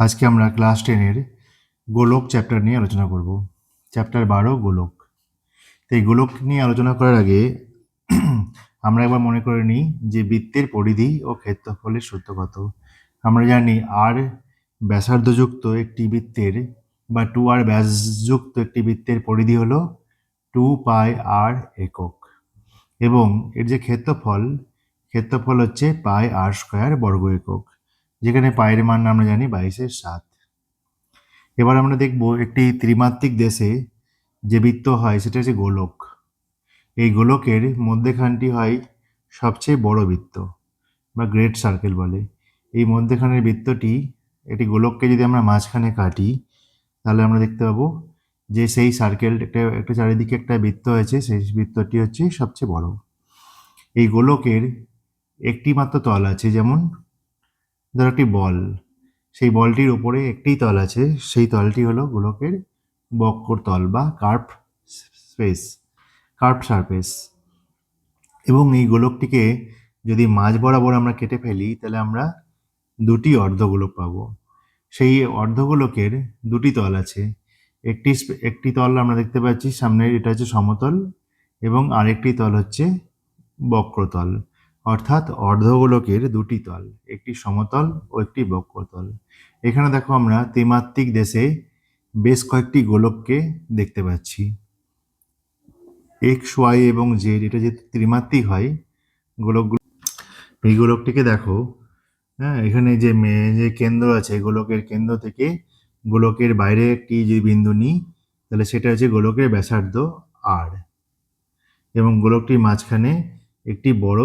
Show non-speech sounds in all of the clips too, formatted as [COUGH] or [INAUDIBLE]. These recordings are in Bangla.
আজকে আমরা ক্লাস টেনের গোলক চ্যাপ্টার নিয়ে আলোচনা করব। চ্যাপ্টার বারো, গোলক। তো এই গোলক নিয়ে আলোচনা করার আগে [CLEARS THROAT] আমরা একবার মনে করে নিই যে বৃত্তের পরিধি ও ক্ষেত্রফলের সূত্র কত। আমরা জানি আর ব্যাসার্ধযুক্ত একটি বৃত্তের বা টু আর ব্যাসযুক্ত একটি বৃত্তের পরিধি হলো টু পাই আর একক। এবং এর যে ক্ষেত্রফল ক্ষেত্রফল হচ্ছে পাই আর স্কোয়ার বর্গ একক। যেখানে পায়ের মান আমরা জানি বাইশের সাত। এবার আমরা দেখব একটি ত্রিমাত্রিক দেশে যে বৃত্ত হয়, সেটা হচ্ছে গোলক। এই গোলকের মধ্যেখানটি হয় সবচেয়ে বড় বৃত্ত, বা গ্রেট সার্কেল বলে। এই মধ্যেখানের বৃত্তটি একটি গোলককে যদি আমরা মাঝখানে কাটি, তাহলে আমরা দেখতে পাবো যে সেই সার্কেল একটা একটা চারিদিকে একটা বৃত্ত হয়েছে, সেই বৃত্তটি হচ্ছে সবচেয়ে বড়। এই গোলকের একটি মাত্র তল আছে, যেমন ধরো একটি বল, সেই বলটির উপরে একটি তল আছে, সেই তলটি হলো গোলকের বক্র তল বা কার্প স্পেস, কার্ভ সারফেস। এবং এই গোলকটিকে যদি মাঝ বরাবর আমরা কেটে ফেলি, তাহলে আমরা দুটি অর্ধগোলক পাবো। সেই অর্ধগোলকের দুটি তল আছে, একটি একটি তল আমরা দেখতে পাচ্ছি, সামনের এটা হচ্ছে সমতল এবং আরেকটি তল হচ্ছে বক্রতল। অর্থাৎ অর্ধগোলকের দুটি তল, একটি সমতল ও একটি বক্রতল। এখানে দেখো আমরা ত্রিমাত্রিক দেশে বেশ কয়েকটি গোলককে দেখতে পাচ্ছি। এক্স, ওয়াই এবং জেড, এটা যে ত্রিমাত্রিক হয়, গোলকগুলো এই গোলকটিকে দেখো হ্যাঁ এখানে যে যে কেন্দ্র আছে গোলকের কেন্দ্র থেকে গোলকের বাইরে একটি যে বিন্দু নিই, তাহলে সেটা হচ্ছে গোলকের ব্যাসার্ধ আর এবং গোলকটির মাঝখানে একটি বড়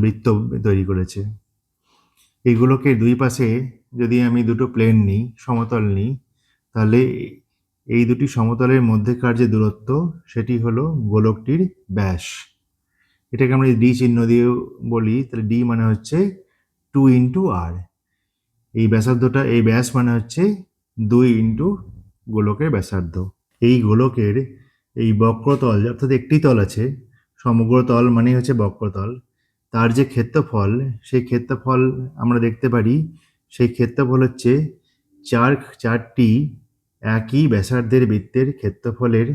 বৃত্ত তৈরি করেছে। এই গোলকের দুই পাশে যদি আমি দুটো প্লেন নিই, সমতল নিই, তাহলে এই দুটি সমতলের মধ্যেকার যে দূরত্ব, সেটি হলো গোলকটির ব্যাস। এটাকে আমরা ডি চিহ্ন দিয়ে বলি, তাহলে ডি মানে হচ্ছে টু ইন্টু আর এই ব্যাসার্ধটা, এই ব্যাস মানে হচ্ছে দুই ইন্টু গোলকের ব্যাসার্ধ। এই গোলকের এই বক্রতল, অর্থাৎ একটি তল আছে সমগ্র তল মানে হচ্ছে বক্রতল। তার যে ক্ষেত্রফল, সেই ক্ষেত্রফল আমরা দেখতে পারি, সেই ক্ষেত্রফল হচ্ছে চার, চারটি একই ব্যাসার্ধের বৃত্তের ক্ষেত্রফলের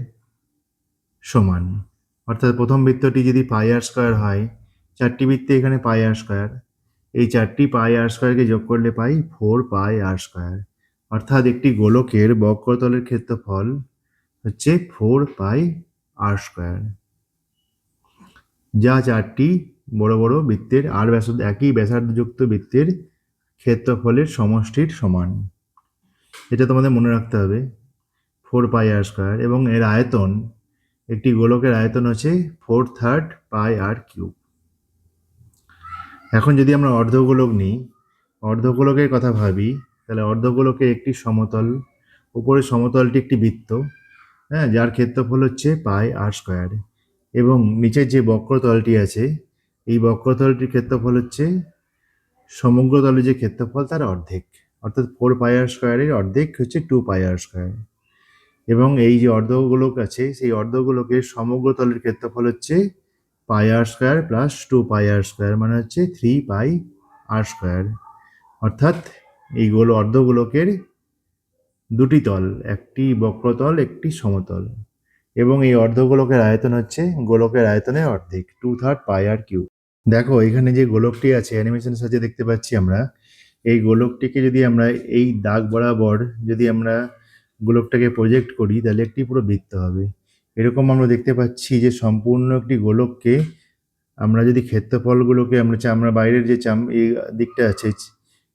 সমান। অর্থাৎ প্রথম বৃত্তটি যদি পাই আর স্কোয়ার হয়, চারটি বৃত্তে এখানে পাই আর স্কোয়ার। এই চারটি পাই আর স্কোয়ারকে যোগ করলে pi four pi r square. অর্থাৎ একটি গোলকের বক্রতলের ক্ষেত্রফল হচ্ছে ফোর পাই আর স্কোয়ার। যা চারটি বড় বড় বৃত্তের আর ব্যাসার্ধ একই ব্যাসার্ধযুক্ত বৃত্তের ক্ষেত্রফলের সমষ্টির সমান। এটা তোমাদের মনে রাখতে হবে। ফোর পাই আর স্কোয়ার এবং এর আয়তন, একটি গোলকের আয়তন হচ্ছে four third pi r cube. এখন যদি আমরা অর্ধগোলক নিই, অর্ধগোলকের কথা ভাবি, তাহলে অর্ধগোলকে একটি সমতল, উপরের সমতলটি একটি বৃত্ত হ্যাঁ যার ক্ষেত্রফল হচ্ছে পাই আর স্কোয়ার। এবং নিচের যে বক্রতলটি আছে, এই বক্রতলটির ক্ষেত্রফল হচ্ছে সমগ্র তলের যে ক্ষেত্রফল তার অর্ধেক। অর্থাৎ ফোর পাই আর স্কোয়ারের অর্ধেক হচ্ছে টু পাই আর স্কোয়ার এবং এই যে অর্ধগোলক আছে, সেই অর্ধগোলকের সমগ্র তলের ক্ষেত্রফল হচ্ছে pi r square plus two pi r square মানে হচ্ছে থ্রি পাই আর স্কোয়ার অর্থাৎ এই গোল অর্ধগোলকের দুটি তল, একটি বক্রতল, একটি সমতল। এবং এই অর্ধগোলকের আয়তন হচ্ছে গোলকের আয়তনের অর্ধেক two third pi r cube দেখো, এখানে যে গোলকটি আছে অ্যানিমেশনের সাথে দেখতে পাচ্ছি আমরা, এই গোলকটিকে যদি আমরা এই দাগ বরাবর যদি আমরা গোলকটাকে প্রজেক্ট করি, তাহলে একটি পুরো বৃত্ত হবে। এরকম আমরা দেখতে পাচ্ছি যে সম্পূর্ণ একটি গোলককে আমরা যদি ক্ষেত্রফলগুলোকে আমরা আমরা বাইরের যে চাম, এই দিকটা আছে,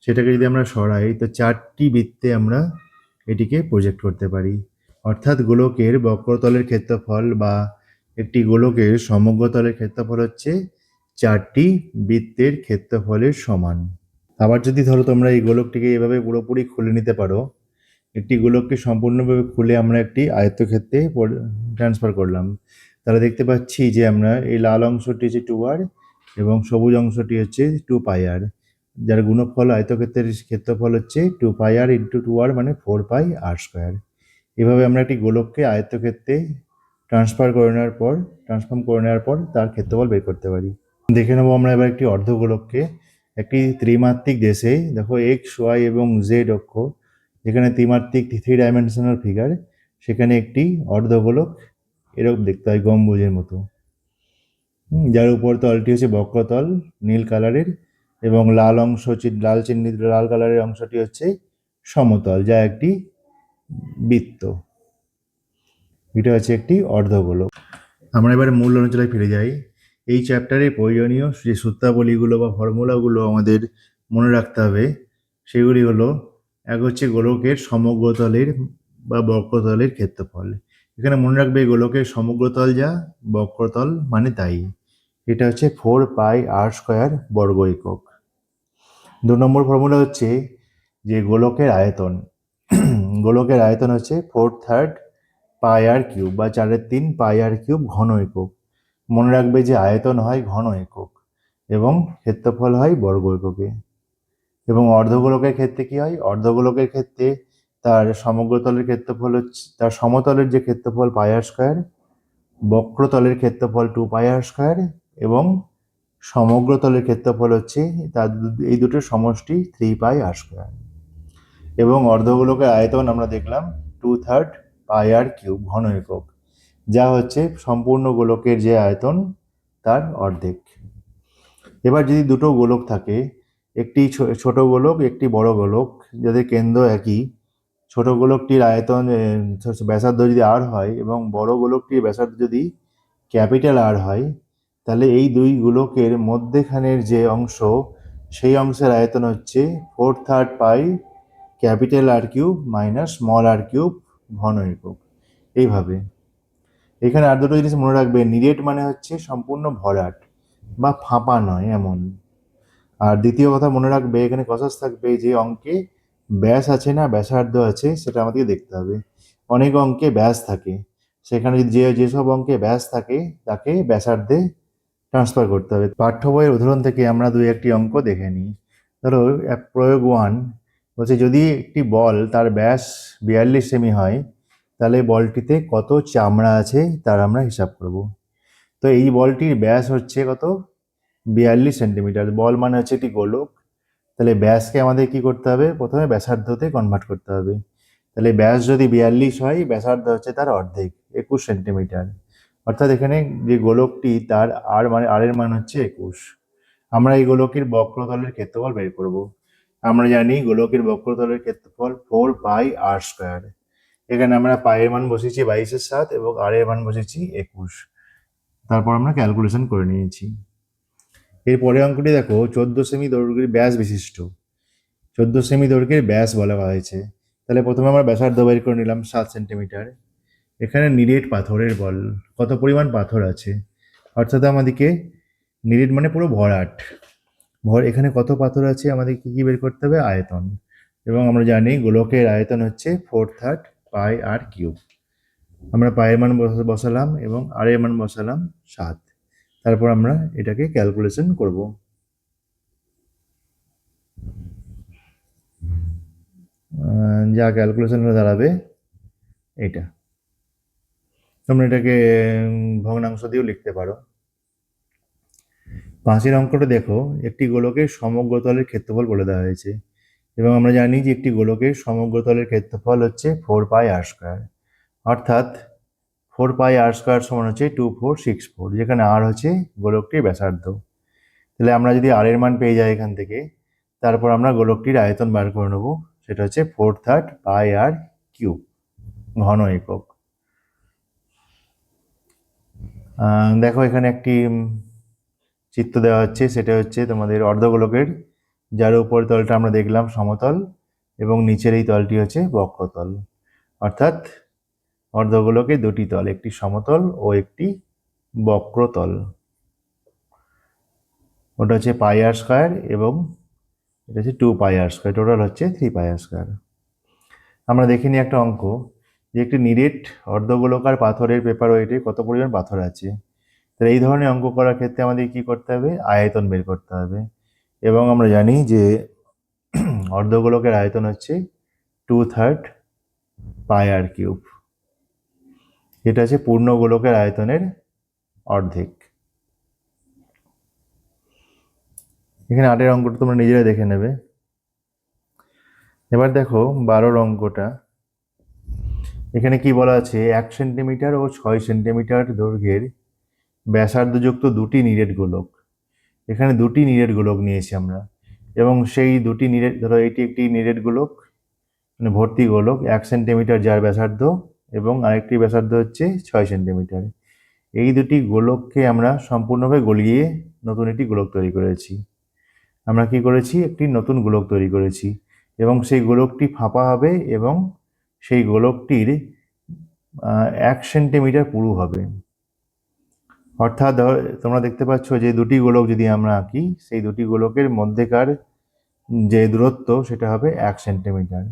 সেটাকে যদি আমরা সরাই, তো চারটি বৃত্তে আমরা এটিকে প্রজেক্ট করতে পারি। অর্থাৎ গোলকের বক্রতলের ক্ষেত্রফল বা একটি গোলকের সমগ্রতলের ক্ষেত্রফল হচ্ছে চারটি বৃত্তের ক্ষেত্রফলের সমান। আবার যদি ধরো তোমরা এই গোলকটিকে এভাবে পুরোপুরি খুলে নিতে পারো, একটি গোলককে সম্পূর্ণভাবে খুলে আমরা একটি আয়ত্তক্ষেত্রে ট্রান্সফার করলাম। তাহলে দেখতে পাচ্ছি যে আমরা এই লাল অংশটি হচ্ছে টু আর এবং সবুজ অংশটি হচ্ছে টু পাই আর যার গুণফল আয়তক্ষেত্রের ক্ষেত্রফল হচ্ছে two pi r into two r মানে ফোর পাই আর স্কোয়ার এভাবে আমরা একটি গোলককে আয়ত্তক্ষেত্রে ট্রান্সফার করে নেওয়ার পর ট্রান্সফর্ম করে নেওয়ার পর তার ক্ষেত্রফল বের করতে পারি। দেখে নেব আমরা এবার একটি অর্ধগোলককে। একটি ত্রিমাত্রিক দেশে, দেখো এক্স ওয়াই এবং জেড অক্ষ, যেখানে ত্রিমাত্রিক থ্রি ডাইমেনশনাল ফিগার সেখানে একটি অর্ধগোলক এরকম দেখতে হয় গম্বুজের মতো। যার উপর তলটি হচ্ছে বক্রতল, নীল কালারের এবং লাল অংশ, লাল চিহ্নিত, লাল কালারের অংশটি হচ্ছে সমতল, যা একটি বৃত্ত। এটা হচ্ছে একটি অর্ধগোলক। আমরা এবারে মূল আলোচনায় ফিরে যাই। এই চ্যাপ্টারে প্রয়োজনীয় যে সূত্রাবলীগুলো বা ফর্মুলাগুলো আমাদের মনে রাখতে হবে, সেগুলি হলো, এক হচ্ছে গোলকের সমগ্রতলের বা বক্রতলের ক্ষেত্রফল। এখানে মনে রাখবে গোলকের সমগ্রতল যা, বক্রতল মানে তাই। এটা হচ্ছে ফোর পাই আর স্কোয়ার বর্গ একক। দু নম্বর ফর্মুলা হচ্ছে যে গোলকের আয়তন। গোলকের আয়তন হচ্ছে four third pi r cube বা চারের তিন পাই আর কিউব ঘন একক। মনে রাখবে যে আয়তন হয় ঘন একক এবং ক্ষেত্রফল হয় বর্গ এককে। এবং অর্ধগোলকের ক্ষেত্রে কি হয়? অর্ধগোলকের ক্ষেত্রে তার সমগ্রতলের ক্ষেত্রফল হচ্ছে তার সমতলের যে ক্ষেত্রফল পাই আর স্কোয়ার বক্রতলের ক্ষেত্রফল টু পাই আর স্কোয়ার এবং সমগ্রতলের ক্ষেত্রফল হচ্ছে তার এই দুটোর সমষ্টি থ্রি পাই আর স্কোয়ার এবং অর্ধগোলকের আয়তন আমরা দেখলাম two third pi r cube ঘন একক, যা হচ্ছে সম্পূর্ণ গোলকের যে আয়তন তার অর্ধেক। এবার যদি দুটো গোলক থাকে, একটি ছোট গোলক, একটি বড় গোলক, যাদের কেন্দ্র একই, ছোট গোলকটির আয়তন ব্যাসার্ধ যদি আর হয় এবং বড় গোলকটির ব্যাসার্ধ যদি ক্যাপিটাল আর হয়, তাহলে এই দুই গোলকের মধ্যেখানের যে অংশ, সেই অংশের আয়তন হচ্ছে four third pi capital r cube minus small r cube ঘন একক। এইভাবে। এখানে আর দুটো জিনিস মনে রাখবে, নিরেট মানে হচ্ছে সম্পূর্ণ ভরাট বা ফাঁপা নয় এমন। আর দ্বিতীয় কথা মনে রাখবে, এখানে কসাস থাকবে যে অঙ্কে ব্যাস আছে না, ব্যাসার্ধ আছে, সেটা আমাদেরকে দেখতে হবে। অনেক অঙ্কে ব্যাস থাকে। সেখানে যে যেসব অঙ্কে ব্যাস থাকে, তাকে ব্যাসার্ধে ট্রান্সফার করতে হবে। পাঠ্য বইয়ের উদাহরণ থেকে আমরা দুই একটি অঙ্ক দেখে নিই। ধরো প্রয়োগ ওয়ান বলছে, যদি একটি বল তার ব্যাস বিয়াল্লিশ সেমি হয়, তাহলে বলটিতে কত চামড়া আছে তার আমরা হিসাব করব। তো এই বলটির ব্যাস হচ্ছে কত? বিয়াল্লিশ সেন্টিমিটার। বল মানে হচ্ছে একটি গোলক। তাহলে ব্যাসকে আমাদের কি করতে হবে? প্রথমে ব্যাসার্ধতে কনভার্ট করতে হবে। তাহলে ব্যাস যদি বিয়াল্লিশ হয়, ব্যাসার্ধ হচ্ছে তার অর্ধেক, একুশ সেন্টিমিটার। অর্থাৎ এখানে যে গোলকটি তার আর মানে আর এর মান হচ্ছে একুশ। আমরা এই গোলকের বক্রতলের ক্ষেত্রফল বের করব। আমরা জানি গোলকের বক্রতলের ক্ষেত্রফল ফোর পাই আর স্কোয়ার। এখানে আমরা পায়ের মান বসেছি বাইশের সাত এবং আর এর মান বসেছি একুশ। তারপর আমরা ক্যালকুলেশন করে নিয়েছি। এর পরের অঙ্কটি দেখো, চোদ্দ সেমি দৈর্ঘ্যের ব্যাস বিশিষ্ট। চোদ্দ সেমি দৈর্ঘ্যের ব্যাস বলা হয়েছে। তাহলে প্রথমে আমরা ব্যাসার্ধ বের করে নিলাম সাত সেন্টিমিটার। এখানে নিরেট পাথরের বল, কত পরিমাণ পাথর আছে? অর্থাৎ আমাদেরকে নিরেট মানে পুরো ভরাট। ভর, এখানে কত পাথর আছে? আমাদের কি কি বের করতে হবে? আয়তন। এবং আমরা জানি গোলকের আয়তন হচ্ছে four third pi r cube. আমরা পায়ের মান বসালাম এবং আর এর মান বসালাম সাত। তারপর আমরা এটাকে ক্যালকুলেশন করব। যা ক্যালকুলেশন দাঁড়াবে এটা তোমরা এটাকে ভগ্নাংশ দিয়েও লিখতে পারো। পাঁচের অঙ্কটা দেখো, একটি গোলকের সমগ্রতলের ক্ষেত্রফল বলে দেওয়া হয়েছে। এবং আমরা জানি যে একটি গোলকের সমগ্রতলের ক্ষেত্রফল হচ্ছে ফোর পাই আর স্কোয়ার। অর্থাৎ ফোর পাই আর স্কোয়ার সমান হচ্ছে টু ফোর সিক্স ফোর, যেখানে আর হচ্ছে গোলকটির ব্যাসার্ধ। তাহলে আমরা যদি আর এর মান পেয়ে যাই এখান থেকে, তারপর আমরা গোলকটির আয়তন বার করে নেব, সেটা হচ্ছে four third pi r cube, ঘন একক। দেখো এখানে একটি চিত্র দেওয়া হচ্ছে, সেটা হচ্ছে তোমাদের অর্ধগোলকের, যার উপর তলটা আমরা দেখলাম সমতল এবং নিচের এই তলটি হচ্ছে বক্রতল। অর্থাৎ অর্ধগোলকের দুটি তল, একটি সমতল ও একটি বক্রতল। ওটা হচ্ছে পাই আর স্কোয়ার এবং এটা হচ্ছে two pi r square, total হচ্ছে থ্রি পাই আর স্কোয়ার। আমরা দেখে নিই একটা অঙ্ক, যে একটি নিরেট অর্ধগোলকার পাথরের পেপার ওয়েটে কত পরিমাণ পাথর আছে? তাহলে এই ধরনের অঙ্ক করার ক্ষেত্রে আমাদের কি করতে হবে? আয়তন বের করতে হবে। এবং আমরা জানি যে [CLEARS THROAT] অর্ধগোলকের আয়তন হচ্ছে two third pi r cube এটা হচ্ছে পূর্ণ গোলকের আয়তনের অর্ধেক। এখানে আটের অঙ্কটা তোমরা নিজেরাই দেখে নেবে। এবার দেখো বারোর অঙ্কটা। এখানে কি বলা আছে? এক সেন্টিমিটার ও ছয় সেন্টিমিটার দৈর্ঘ্যের ব্যাসার্ধযুক্ত দুটি নিরেট গোলক। এখানে দুটি নিরেট গোলক নিয়েছি আমরা। এবং সেই দুটি নিরেট, ধরো এটি একটি নিরেট গোলক মানে ভর্তি গোলক, এক সেন্টিমিটার যার ব্যাসার্ধ এবং আরেকটি ব্যাসার্ধ হচ্ছে ছয় সেন্টিমিটার। এই দুটি গোলককে আমরা সম্পূর্ণভাবে গলিয়ে নতুন একটি গোলক তৈরি করেছি। আমরা কি করেছি? একটি নতুন গোলক তৈরি করেছি এবং সেই গোলকটি ফাঁপা হবে এবং সেই গোলকটির এক সেন্টিমিটার পুরু হবে। অর্থাৎ তোমরা দেখতে পাচ্ছ যে দুটি গোলক যদি আমরা আঁকি, সেই দুটি গোলকের মধ্যেকার যে দূরত্ব, সেটা হবে এক সেন্টিমিটার।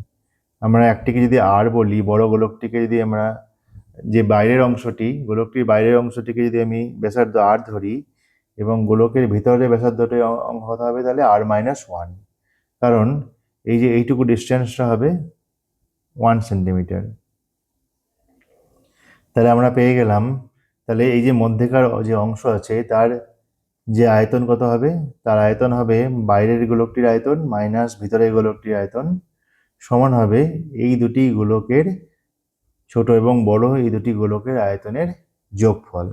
আমরা একটিকে যদি আর বলি, বড় গোলকটিকে যদি আমরা যে বাইরের অংশটি, গোলকটির বাইরের অংশটিকে যদি আমি ব্যাসার্ধ আর ধরি এবং গোলকের ভিতরে ব্যাসার্ধটি অঙ্ক হতে হবে তাহলে আর মাইনাস ওয়ান কারণ এই যে এইটুকু ডিস্টেন্সটা হবে ওয়ান সেন্টিমিটার তাহলে আমরা পেয়ে গেলাম তাহলে এই যে মধ্যেকার যে অংশ আছে, তার যে আয়তন কত হবে? তার আয়তন হবে বাইরের গোলকটির আয়তন মাইনাস ভিতরের গোলকটির আয়তন সমান হবে এই দুটি গোলকের ছোট এবং বড়, এই দুটি গোলকের আয়তনের যোগফল।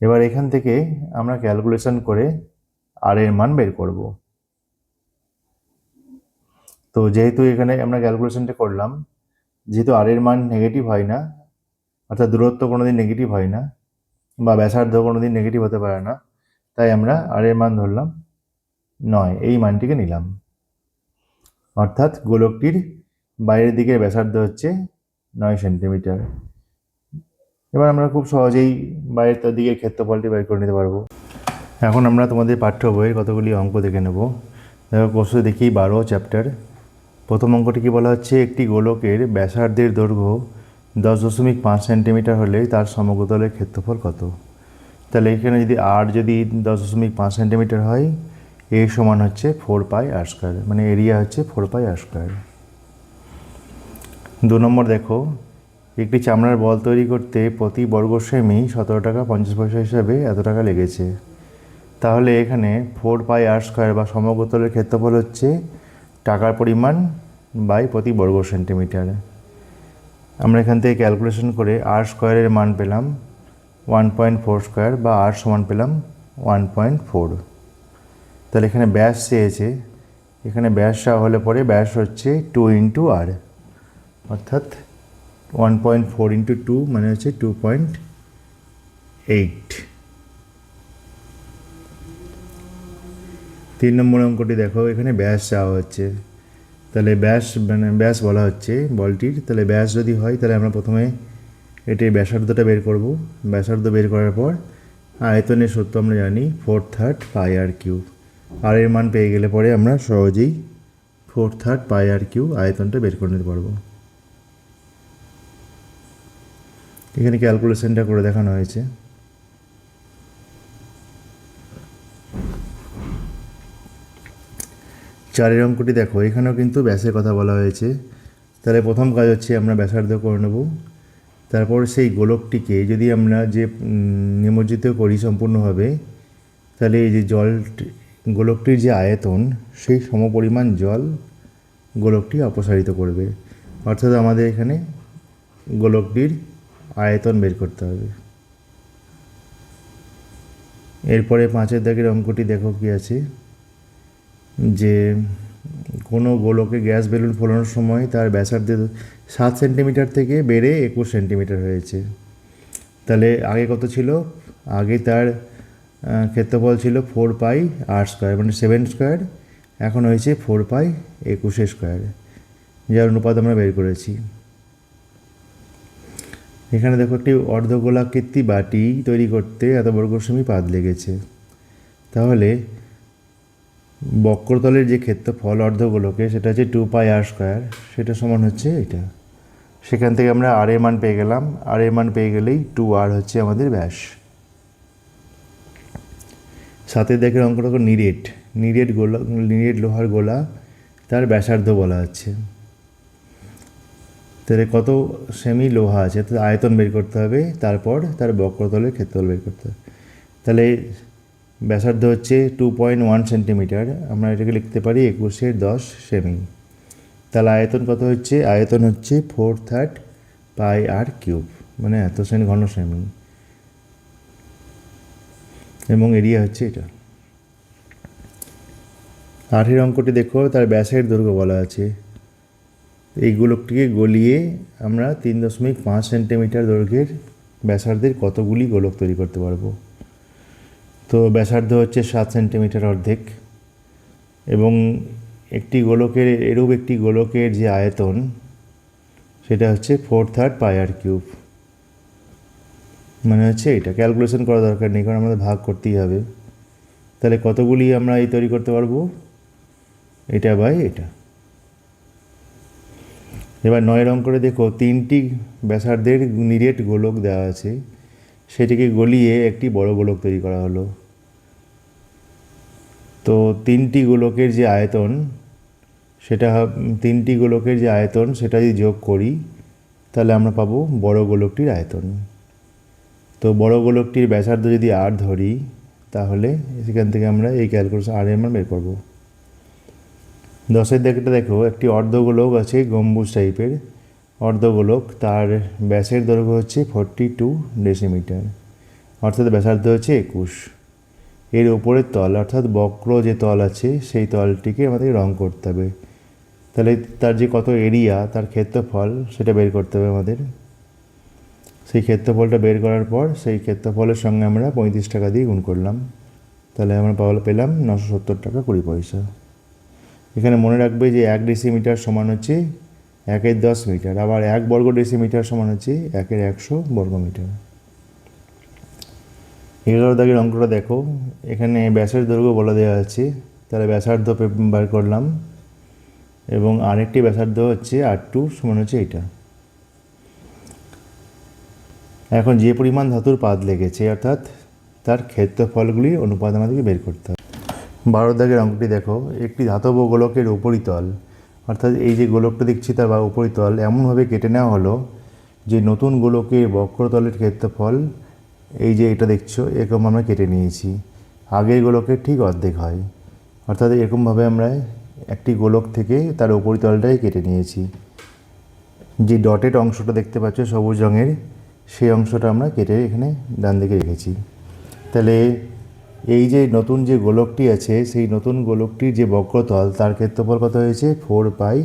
এবার এখান থেকে আমরা ক্যালকুলেশন করে আর এর মান বের করব। তো যেহেতু এখানে আমরা ক্যালকুলেশনটা করলাম, যেহেতু আর এর মান নেগেটিভ হয় না অর্থাৎ দূরত্ব কোনোদিন নেগেটিভ হয় না বা ব্যাসার্ধ কোনো দিন নেগেটিভ হতে পারে না। তাই আমরা আর এর মান ধরলাম নয়, এই মানটিকে নিলাম। অর্থাৎ গোলকটির বাইরের দিকের ব্যাসার্ধ হচ্ছে নয় সেন্টিমিটার। এবার আমরা খুব সহজেই বাইরের তার দিকের ক্ষেত্রফলটি বের করে নিতে পারব। এখন আমরা তোমাদের পাঠ্য বইয়ের কতগুলি অঙ্ক দেখে নেব। দেখো কোর্সে দেখি, বারো চ্যাপ্টার প্রথম অঙ্কটি কি বলা হচ্ছে? একটি গোলকের ব্যাসার্ধের দৈর্ঘ্য দশ দশমিক পাঁচ সেন্টিমিটার হলে তার সমগ্রতলের ক্ষেত্রফল কত? তাহলে এখানে যদি আর যদি দশ দশমিক পাঁচ সেন্টিমিটার হয় এ সমান হচ্ছে ফোর পাই আর স্কোয়ার মানে এরিয়া হচ্ছে ফোর পাই আর স্কোয়ার। দু নম্বর দেখো, একটি চামড়ার বল তৈরি করতে প্রতি বর্গ সেমি সতেরো টাকা পঞ্চাশ পয়সা হিসাবে এত টাকা লেগেছে। তাহলে এখানে ফোর পাই আর স্কোয়ার বা সমগ্রতলের ক্ষেত্রফল হচ্ছে টাকার পরিমাণ বাই প্রতি বর্গ সেন্টিমিটার। আমরা এখান থেকে ক্যালকুলেশন করে আর স্কোয়ারের মান পেলাম ওয়ান পয়েন্ট ফোর স্কোয়ার বা আর সমান পেলাম ওয়ান পয়েন্ট ফোর তাহলে এখানে ব্যাস চেয়েছে। এখানে ব্যাস চাওয়া হলে পরে ব্যাস হচ্ছে টু ইন্টু আর অর্থাৎ one point four into two মানে হচ্ছে টু পয়েন্ট এইট তিন নম্বর অঙ্কটি দেখো, এখানে ব্যাস চাওয়া হচ্ছে। তাহলে ব্যাস মানে ব্যাস বলা হচ্ছে বলটির। তাহলে ব্যাস যদি হয়, তাহলে আমরা প্রথমে এটির ব্যাসার্ধটা বের করব। ব্যাসার্ধ বের করার পর আয়তনের সত্য আমরা জানি four third pi r cube r এর মান পেয়ে গেলে পরে আমরা সহজেই four third pi r cube আয়তনটা বের করে নিতে পারব। এখানে ক্যালকুলেশনটা করে দেখানো হয়েছে। চারের অঙ্কটি দেখো, এখানেও কিন্তু ব্যাসের কথা বলা হয়েছে। তাহলে প্রথম কাজ হচ্ছে আমরা ব্যাসার্ধ করে নেব। তারপর সেই গোলকটিকে যদি আমরা যে নিমজ্জিত করি সম্পূর্ণভাবে, তাহলে এই যে জল গোলকটির যে আয়তন, সেই সমপরিমাণ জল গোলকটি অপসারিত করবে। অর্থাৎ আমাদের এখানে গোলকটির আয়তন বের করতে হবে। এরপরে পাঁচের দাগের অঙ্কটি দেখো কি আছে। যে কোনো গোলকে গ্যাস বেলুন ফোলানোর সময় তার ব্যাসার্ধ সাত সেন্টিমিটার থেকে বেড়ে একুশ সেন্টিমিটার হয়েছে। তাহলে আগে কত ছিল? আগে তার ক্ষেত্রফল ছিল ফোর পাই আট স্কোয়ার মানে সেভেন স্কোয়ার, এখন হয়েছে ফোর পাই একুশে স্কোয়ার, যার অনুপাত আমরা বের করেছি। এখানে দেখো একটি অর্ধগোলাকৃতি বাটি তৈরি করতে এত বর্গ সেমি পাদ লেগেছে। তাহলে বক্রতলের যে ক্ষেত্রফল অর্ধগোলকে সেটা হচ্ছে টু পাই আর স্কোয়ার সেটা সমান হচ্ছে এটা। সেখান থেকে আমরা আর এর মান পেয়ে গেলাম। আর এর মান পেয়ে গেলেই টু আর হচ্ছে আমাদের ব্যাস। সাথে দেখে অঙ্কটা নিরেট। নিরেট গোলা, নিরেট লোহার গোলা, তার ব্যাসার্ধ বলা হচ্ছে। তাহলে কত? সেমি লোহা আছে। তাহলে আয়তন বের করতে হবে, তারপর তার বক্রতলের ক্ষেত্রফল বের করতে হবে। তাহলে ব্যাসার্ধ হচ্ছে টু পয়েন্ট ওয়ান সেন্টিমিটার আমরা এটাকে লিখতে পারি একুশের দশ সেমি। তাহলে আয়তন কত হচ্ছে? আয়তন হচ্ছে four third pi r cube মানে এত সেমি, ঘন সেমি। এবং এরিয়া হচ্ছে এটা। আঠের অঙ্কটি দেখো, তার ব্যাসের দৈর্ঘ্য বলা আছে। এই গোলকটিকে গলিয়ে আমরা তিন দশমিক পাঁচ সেন্টিমিটার দৈর্ঘ্যের ব্যাসার্ধের কতগুলি গোলক তৈরি করতে পারব? তো ব্যাসার্ধ হচ্ছে সাত সেন্টিমিটার অর্ধেক এবং একটি গোলকের, এরূপ একটি গোলকের যে আয়তন, সেটা হচ্ছে four third pi r cube. মানে হচ্ছে এটা, ক্যালকুলেশন করা দরকার নেই, কারণ আমাদের ভাগ করতেই হবে। তাহলে কতগুলি আমরা এই তৈরি করতে পারব? এটা বাই এটা। এবার নয় রং করে দেখো, তিনটি ব্যাসার্ধের নিরেট গোলক দেওয়া আছে। সেটিকে গলিয়ে একটি বড় গোলক তৈরি করা হলো। তো তিনটি গোলকের যে আয়তন, সেটা তিনটি গোলকের যে আয়তন, সেটা যদি যোগ করি, তাহলে আমরা পাবো বড় গোলকটির আয়তন। তো বড় গোলকটির ব্যাসার্ধ যদি আর ধরি, তাহলে সেখান থেকে আমরা এই ক্যালকুলেশন আর এর বের করব। দশের দিকটা দেখো, একটি অর্ধগোলক আছে গম্বুজ টাইপের অর্ধগোলক তার ব্যাসের দৈর্ঘ্য হচ্ছে ফর্টি টু ডেসিমিটার অর্থাৎ ব্যাসার্ধ হচ্ছে একুশ। এর ওপরের তল, অর্থাৎ বক্র যে তল আছে, সেই তলটিকে আমাদের রং করতে হবে। তাহলে তার যে কত এরিয়া তার ক্ষেত্রফল, সেটা বের করতে হবে আমাদের। সেই ক্ষেত্রফলটা বের করার পর, সেই ক্ষেত্রফলের সঙ্গে আমরা পঁয়ত্রিশ টাকা দিয়ে গুণ করলাম। তাহলে আমরা পাওয়া, পেলাম নশো সত্তর টাকা কুড়ি পয়সা। এখানে মনে রাখবে যে এক ডেসিমিটার সমান হচ্ছে একের দশ মিটার আবার এক বর্গ ডেসিমিটার সমান হচ্ছে একের একশো বর্গ মিটার এগারো দাগের অঙ্কটা দেখো। এখানে ব্যাসের দৈর্ঘ্য বলে দেওয়া আছে। তাহলে ব্যাসার্ধ বার করলাম। এবং আরেকটি ব্যাসার্ধ হচ্ছে আর টু, সমান হচ্ছে এইটা। এখন যে পরিমাণ ধাতুর পাত লেগেছে, অর্থাৎ তার ক্ষেত্রফলগুলি অনুপাত আমাদেরকে বের করতে হবে। বারো দাগের অঙ্কটি দেখো। একটি ধাতব গোলকের উপরিতল, অর্থাৎ এই যে গোলকটা দেখছি তার বা উপরিতল, এমনভাবে কেটে নেওয়া হলো যে নতুন গোলকের বক্রতলের ক্ষেত্রফল এই যে এটা দেখছ, এরকম আমরা কেটে নিয়েছি। আগের গোলকের ঠিক অর্ধেক হয়। অর্থাৎ এরকমভাবে আমরা একটি গোলক থেকে তার উপরিতলটাই কেটে নিয়েছি। যে ডটেড অংশটা দেখতে পাচ্ছ, সবুজ রঙের, সেই অংশটা আমরা কেটে এখানে ডান দিকে রেখেছি। তাহলে এই যে নতুন যে গোলকটি আছে, সেই নতুন গোলকটির যে বক্রতল, তার ক্ষেত্রফল কত হয়েছে? Four pi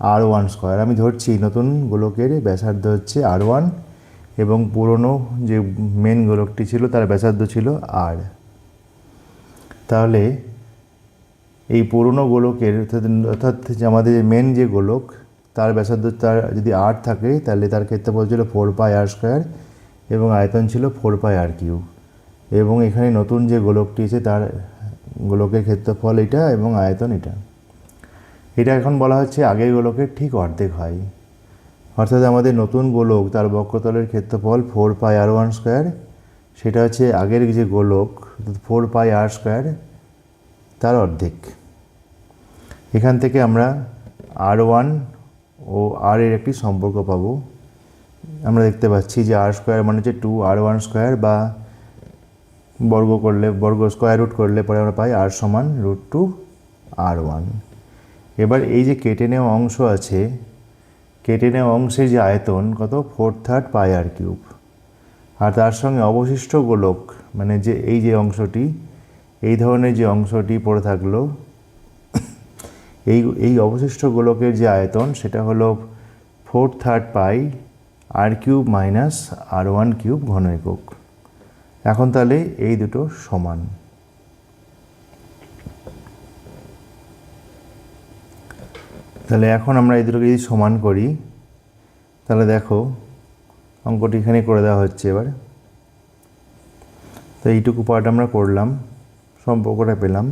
r one square. আমি ধরছি, নতুন গোলকের ব্যাসার্ধ হচ্ছে আর ওয়ান। এবং পুরনো যে মেন গোলকটি ছিল, তার ব্যাসার্ধ ছিল আর তাহলে এই পুরনো গোলকের অর্থাৎ অর্থাৎ যে আমাদের যে মেন যে গোলক, তার ব্যাসার্ধ, তার যদি আট থাকে, তাহলে তার ক্ষেত্রফল ছিল ফোর পাই আর স্কোয়ার এবং আয়তন ছিল ফোর পাই আর কিউ এবং এখানে নতুন যে গোলকটি আছে তার গোলকের ক্ষেত্রফল এটা এবং আয়তন এটা। এটা এখন বলা হচ্ছে আগের গোলকের ঠিক অর্ধেক হয়। অর্থাৎ আমাদের নতুন গোলক তার বক্রতলের ক্ষেত্রফল four pi r one square সেটা হচ্ছে আগের যে গোলক ফোর পাই আর স্কোয়ার তার অর্ধেক। এখান থেকে আমরা আর ওয়ান ও আর এর একটি সম্পর্ক পাবো। আমরা দেখতে পাচ্ছি যে আর স্কোয়ার মানে হচ্ছে টু আর ওয়ান স্কোয়ার বা বর্গ করলে, বর্গ স্কোয়ার রুট করলে পরে আমরা পাই আর সমান রুট টু আর ওয়ান এবার এই যে কেটে নেওয়া অংশ আছে কেটে নেওয়া অংশের যে আয়তন, কত? Four third pi r cube আর তার সঙ্গে অবশিষ্ট গোলক মানে যে এই যে অংশটি, এই ধরনের যে অংশটি পড়ে থাকল, [COUGHS] এই এই অবশিষ্ট গোলকের যে আয়তন, সেটা হলো four third pi r cube minus r one cube ঘন একক। এখন তাহলে এই দুটো সমান। তাহলে এখন আমরা এই দুটোকে যদি সমান করি, তাহলে দেখো অঙ্কটি এখানে করে দেওয়া হচ্ছে এবার। তো এইটুকু পার্ট আমরা করলাম, সম্পর্কটা পেলাম।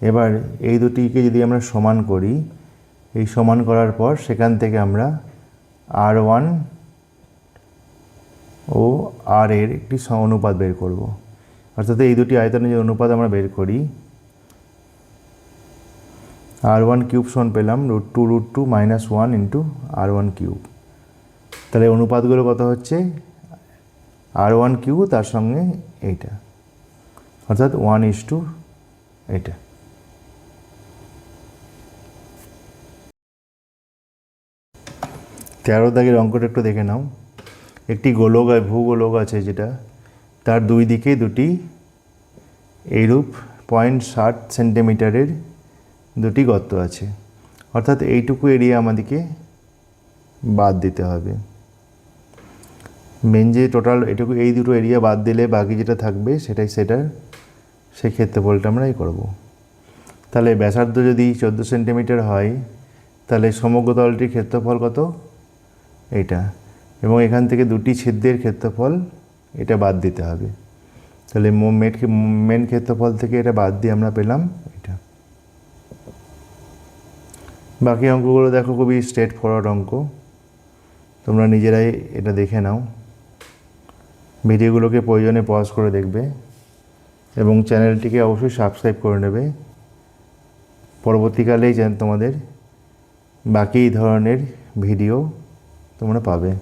এবার এই দুটিকে যদি আমরা সমান করি, এই সমান করার পর সেখান থেকে আমরা আর ওয়ান ও আর এর একটি অনুপাত বের করব। অর্থাৎ এই দুটি আয়তনের যে অনুপাত আমরা বের করি আর ওয়ান কিউব সমান পেলাম root two root two minus one into r one cube তাহলে অনুপাতগুলো কত হচ্ছে? আর ওয়ান কিউ তার সঙ্গে এইটা। অর্থাৎ ওয়ান ইস টু এটা তেরো দাগের অঙ্কটা একটু দেখে নাও। একটি গোলক ভূগোলক আছে যেটা, তার দুই দিকে দুটি এইরূপ পয়েন্ট ষাট সেন্টিমিটারের দুটি গর্ত আছে। অর্থাৎ এইটুকু এরিয়া আমাদেরকে বাদ দিতে হবে। মেন যে টোটাল এটুকু এই দুটো এরিয়া বাদ দিলে বাকি যেটা থাকবে সেটাই সেটার সেই ক্ষেত্রফলটা আমরাই করব। তাহলে ব্যাসার্ধ যদি চোদ্দ সেন্টিমিটার হয়, তাহলে সমগ্র তলটির ক্ষেত্রফল কত? এইটা। এবং এখান থেকে দুটি ছিদ্রের ক্ষেত্রফল এটা বাদ দিতে হবে। তাহলে মেন মেন ক্ষেত্রফল থেকে এটা বাদ দিয়ে আমরা পেলাম এটা। বাকি অঙ্কগুলো দেখো খুবই স্ট্রেট ফরওয়ার্ড অঙ্ক। তোমরা নিজেরাই এটা দেখে নাও। ভিডিওগুলোকে প্রয়োজনে পজ করে দেখবে এবং চ্যানেলটিকে অবশ্যই সাবস্ক্রাইব করে নেবে। পরবর্তীকালেই যেন তোমাদের বাকি ধরনের ভিডিও তোমরা পাবে।